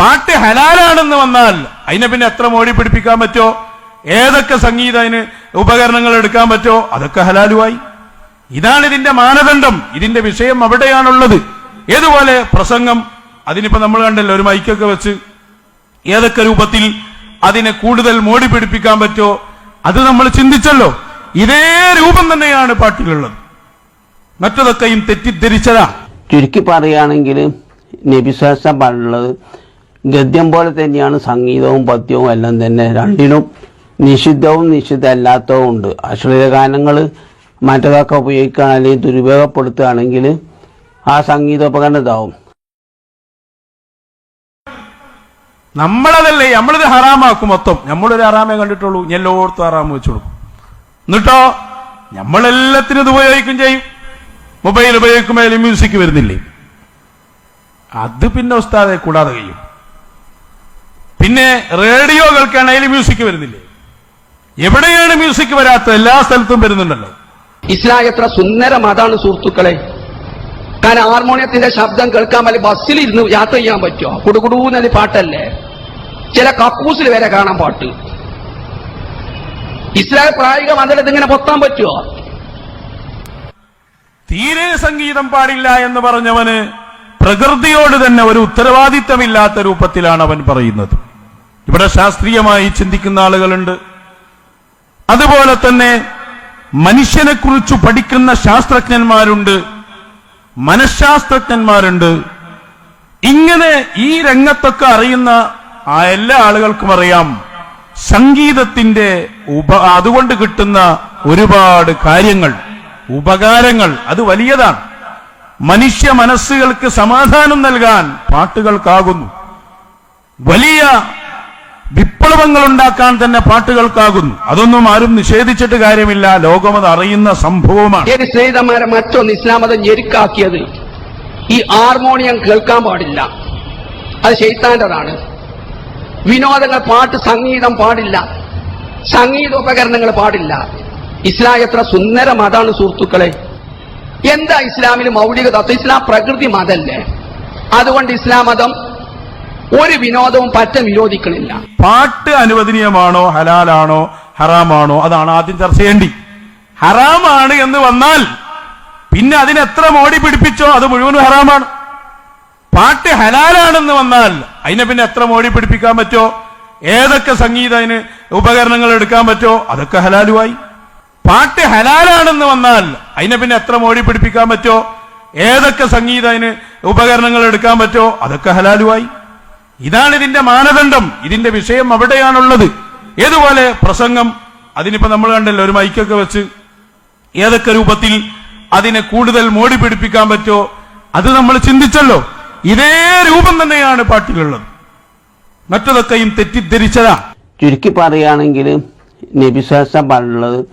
പാട്ട് ഹലാലാണെന്ന് വന്നാൽ അതിനെ പിന്നെ എത്ര മോടി പിടിപ്പിക്കാൻ പറ്റോ ഏതൊക്കെ സംഗീത അതിന് ഉപകരണങ്ങൾ എടുക്കാൻ പറ്റോ അതൊക്കെ ഹലാലുമായി. ഇതാണ് ഇതിന്റെ മാനദണ്ഡം. ഇതിന്റെ വിഷയം അവിടെയാണുള്ളത്. ഏതുപോലെ പ്രസംഗം അതിനിപ്പോ നമ്മൾ കണ്ടല്ലോ ഒരു മൈക്കൊക്കെ വെച്ച് ഏതൊക്കെ രൂപത്തിൽ അതിനെ കൂടുതൽ മോടി പിടിപ്പിക്കാൻ പറ്റോ അത് നമ്മൾ ചിന്തിച്ചല്ലോ. ഇതേ രൂപം തന്നെയാണ് പാട്ടിലുള്ളത്. മറ്റതൊക്കെയും തെറ്റിദ്ധരിച്ചതാ. ചുരുക്കി പറയുകയാണെങ്കിൽ നബിസ്വാസ പറഞ്ഞുള്ളത് ഗദ്യം പോലെ തന്നെയാണ് സംഗീതവും പദ്യവും എല്ലാം തന്നെ രണ്ടിനും നിഷിദ്ധവും നിഷിദ്ധമല്ലാത്തതും ഉണ്ട്. അശ്ലീല ഗാനങ്ങൾ മറ്റതൊക്കെ ഉപയോഗിക്കുകയാണ് അല്ലെങ്കിൽ ദുരുപയോഗപ്പെടുത്തുകയാണെങ്കിൽ ആ സംഗീതോപകരണം ഇതാവും. നമ്മളതല്ലേ നമ്മളിത് ഹറാമാക്കും മൊത്തം. നമ്മളൊരു ഹറാമേ കണ്ടിട്ടുള്ളൂ. ഞെല്ലോർത്ത് ഹറാമ് വെച്ചു കൊടുക്കും. എന്നിട്ടോ? നമ്മളെല്ലാത്തിനും ഇത് ഉപയോഗിക്കും ചെയ്യും. മൊബൈൽ ഉപയോഗിക്കുമ്പോൾ മ്യൂസിക് വരുന്നില്ലേ? അത് പിന്നെ ഉസ്താദെ കൂടാതെ കഴിയും. പിന്നെ റേഡിയോ കേൾക്കുകയാണെങ്കിൽ മ്യൂസിക് വരുന്നില്ലേ? എവിടെയാണ് മ്യൂസിക് വരാത്ത എല്ലാ സ്ഥലത്തും വരുന്നുണ്ടല്ലോ. ഇസ്ലാം എത്ര സുന്ദരം അതാണ് സുഹൃത്തുക്കളെ. കാരണം ഹാർമോണിയത്തിന്റെ ശബ്ദം കേൾക്കാൻ വല്ല ബസ്സിൽ ഇരുന്ന് യാത്ര ചെയ്യാൻ പറ്റുമോ? കുടുകുടൂന്നൊരു പാട്ടല്ലേ? ചില കക്കൂസിൽ വരെ കാണാൻ പാട്ട്. ഇസ്ലാം പ്രായോഗിക മതത്തിൽ ഇതിങ്ങനെ പൊത്താൻ പറ്റുമോ? തീരെ സംഗീതം പാടില്ല എന്ന് പറഞ്ഞവന് പ്രകൃതിയോട് തന്നെ ഒരു ഉത്തരവാദിത്തമില്ലാത്ത രൂപത്തിലാണ് അവൻ പറയുന്നത്. ഇവിടെ ശാസ്ത്രീയമായി ചിന്തിക്കുന്ന ആളുകളുണ്ട്. അതുപോലെ തന്നെ മനുഷ്യനെ കുറിച്ച് പഠിക്കുന്ന ശാസ്ത്രജ്ഞന്മാരുണ്ട്. മനഃശാസ്ത്രജ്ഞന്മാരുണ്ട്. ഇങ്ങനെ ഈ രംഗത്തൊക്കെ അറിയുന്ന ആ എല്ലാ ആളുകൾക്കും അറിയാം. സംഗീതത്തിന്റെ ഉപ അതുകൊണ്ട് കിട്ടുന്ന ഒരുപാട് കാര്യങ്ങൾ ഉപകാരങ്ങൾ അത് വലിയതാണ്. മനുഷ്യ മനസ്സുകൾക്ക് സമാധാനം നൽകാൻ പാട്ടുകൾക്കാകുന്നു. വലിയ വിപ്ലവങ്ങൾ ഉണ്ടാക്കാൻ തന്നെ പാട്ടുകൾക്കാകുന്നു. അതൊന്നും ആരും നിഷേധിച്ചിട്ട് കാര്യമില്ല. ലോകമത് അറിയുന്ന സംഭവമാണ്. സ്നേഹിതന്മാരെ മറ്റൊന്ന് ഇസ്ലാം മതം ഞെരുക്കാക്കിയത്? ഈ ഹാർമോണിയം കേൾക്കാൻ പാടില്ല. അത് ശൈത്താന്റെതാണ്. വിനോദങ്ങൾ പാട്ട് സംഗീതം പാടില്ല. സംഗീതോപകരണങ്ങൾ പാടില്ല. ഇസ്ലാം എത്ര സുന്ദര മതാണ് സുഹൃത്തുക്കളെ. എന്താ ഇസ്ലാമിൽ മൗലിക തത്വം ഇസ്ലാം പ്രകൃതി മതല്ലേ? അതുകൊണ്ട് ഇസ്ലാം മതം ഒരു വിനോദവും പറ്റ വിരോധിക്കണില്ല പാട്ട് അനുവദനീയമാണോ ഹലാലാണോ ഹറാമാണോ? അതാണ് ആദ്യം ചർച്ച ചെയ്യേണ്ടി. ഹറാമാണ് എന്ന് വന്നാൽ പിന്നെ അതിനെത്ര മോടി പിടിപ്പിച്ചോ അത് മുഴുവനും ഹറാമാണ്. പാട്ട് ഹലാലാണെന്ന് വന്നാൽ അതിനെ പിന്നെ എത്ര മോടി പിടിപ്പിക്കാൻ പറ്റോ? ഏതൊക്കെ സംഗീത അതിന് ഉപകരണങ്ങൾ എടുക്കാൻ പറ്റോ? അതൊക്കെ ഹലാലുമായി. പാട്ട് ഹലാലാണെന്ന് വന്നാൽ അതിനെ പിന്നെ എത്ര മോടി പിടിപ്പിക്കാൻ പറ്റോ? ഏതൊക്കെ സംഗീത അതിന് ഉപകരണങ്ങൾ എടുക്കാൻ പറ്റോ? അതൊക്കെ ഹലാലുമായി. ഇതാണ് ഇതിന്റെ മാനദണ്ഡം. ഇതിന്റെ വിഷയം അവിടെയാണുള്ളത്. ഏതുപോലെ പ്രസംഗം അതിനിപ്പോ നമ്മൾ കണ്ടല്ലോ ഒരു മൈക്കൊക്കെ വെച്ച് ഏതൊക്കെ രൂപത്തിൽ അതിനെ കൂടുതൽ മോടി പിടിപ്പിക്കാൻ പറ്റുമോ അത് നമ്മൾ ചിന്തിച്ചല്ലോ. ഇതേ രൂപം തന്നെയാണ് പാട്ടിലുള്ളത്. മറ്റതൊക്കെയും തെറ്റിദ്ധരിച്ചതാ. ചുരുക്കി പറയുകയാണെങ്കിൽ നബിശ്വാസം പറഞ്ഞുള്ളത്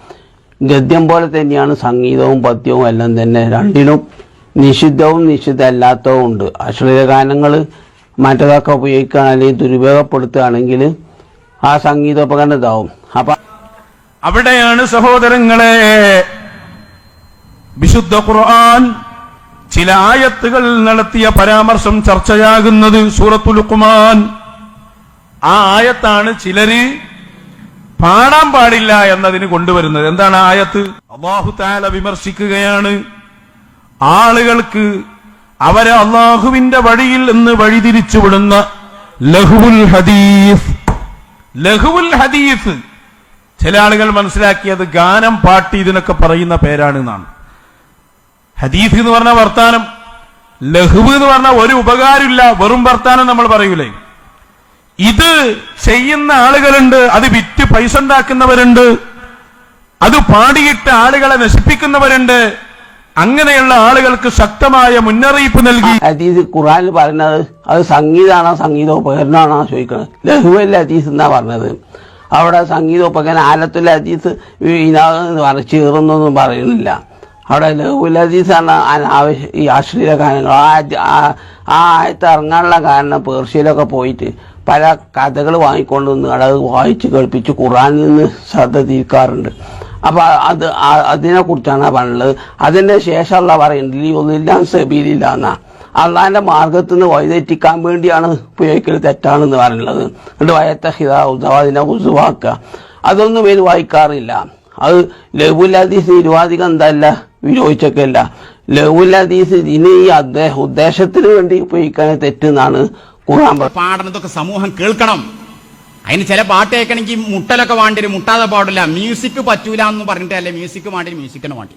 ഗദ്യം പോലെ തന്നെയാണ് സംഗീതവും പദ്യവും എല്ലാം തന്നെ രണ്ടിനും നിഷിദ്ധവും നിഷിദ്ധ അല്ലാത്തവും ഉണ്ട്. അശ്ലീല ഗാനങ്ങൾ മറ്റതൊക്കെ ഉപയോഗിക്കുകയാണ് അല്ലെങ്കിൽ ദുരുപയോഗപ്പെടുത്തുകയാണെങ്കിൽ ആ സംഗീതോപകരണം ഇതാവും. അപ്പൊ അവിടെയാണ് സഹോദരങ്ങളെ വിശുദ്ധ ഖുർആൻ ചില ആയത്തുകൾ നടത്തിയ പരാമർശം ചർച്ചയാകുന്നത് സൂറത്തുൽ ലുഖ്മാൻ. ആ ആയത്താണ് ചിലര് പാടാൻ പാടില്ല എന്നതിന് കൊണ്ടുവരുന്നത്. എന്താണ് ആയത്ത്? അള്ളാഹു താല വിമർശിക്കുകയാണ്. ആളുകൾക്ക് അവരെ അള്ളാഹുവിന്റെ വഴിയിൽ നിന്ന് വഴിതിരിച്ചു വിടുന്ന ലഹുവുൽ ഹദീസ്. ലഹുവുൽ ഹദീസ്. ചില ആളുകൾ മനസ്സിലാക്കിയത് ഗാനം പാട്ട് ഇതിനൊക്കെ പറയുന്ന പേരാണ് എന്നാണ്. ഹദീഫ് എന്ന് പറഞ്ഞ വർത്താനം. ലഹുവ് എന്ന് പറഞ്ഞ ഒരു ഉപകാരമില്ല വെറും വർത്താനം നമ്മൾ പറയൂലേ. ഇത് ചെയ്യുന്ന ആളുകളുണ്ട് അത് വിറ്റ് പൈസ ഉണ്ടാക്കുന്നവരുണ്ട് അത് പാടിയിട്ട് ആളുകളെ നശിപ്പിക്കുന്നവരുണ്ട് അങ്ങനെയുള്ള ആളുകൾക്ക് ശക്തമായ മുന്നറിയിപ്പ് നൽകി. അതീസ് ഖുറാനിൽ പറഞ്ഞത് അത് സംഗീതമാണോ സംഗീതോപകരണമാണോ ചോദിക്കുന്നത്. ലഹുവൽ അതീസ് എന്നാ പറഞ്ഞത്. അവിടെ സംഗീതോപകരണം ആലത്തുൽ അതീസ് ഇനാന്ന് പറഞ്ഞ് പറയുന്നില്ല. അവിടെ ലഹുൽ ഹദീസ് ആണ് അനാവശ്യ ഈ അശ്ലീല ഗാനങ്ങൾ. ആ ആയത്ത് ഇറങ്ങാനുള്ള കാരണം പേർഷ്യയിലൊക്കെ പോയിട്ട് പല കഥകൾ വാങ്ങിക്കൊണ്ട് വന്ന് അവിടെ അത് വായിച്ച് കേൾപ്പിച്ച് ഖുറാനിൽ നിന്ന് ശ്രദ്ധ തിരിക്കാറുണ്ട്. അപ്പൊ അത് ആ- അതിനെ കുറിച്ചാണ് പറഞ്ഞത്. അതിന്റെ ശേഷമുള്ള പറയുന്നത് ഈ ഒന്നില്ല സബീലില്ല എന്നാ. അള്ളാഹിന്റെ മാർഗത്തിൽ നിന്ന് വഴിതെറ്റിക്കാൻ വേണ്ടിയാണ് ഉപയോഗിക്കൽ തെറ്റാണെന്ന് പറയുന്നത് എന്നിട്ട് വയത്തെ ഹിതാദിനെ ഉസുവാക്കുക അതൊന്നും പേര് വായിക്കാറില്ല. അത് ലഘുലദീസ് ഇരുവാധികം എന്തല്ല? വിരോധിച്ചൊക്കെയല്ല ലഘുലദീസ് ഇനി ഈ അദ്ദേഹം ഉദ്ദേശത്തിന് വേണ്ടി ഉപയോഗിക്കാൻ തെറ്റെന്നാണ് പറയുന്നത്. പാടണതൊക്കെ സമൂഹം കേൾക്കണം. അതിന് ചില പാട്ട് കേൾക്കണമെങ്കിൽ മുട്ടലൊക്കെ വേണ്ടി മുട്ടാതെ പാടില്ല. മ്യൂസിക് പറ്റൂല എന്ന് പറഞ്ഞിട്ടല്ലേ മ്യൂസിക് വേണ്ടി മ്യൂസിക്കിന് വേണ്ടി.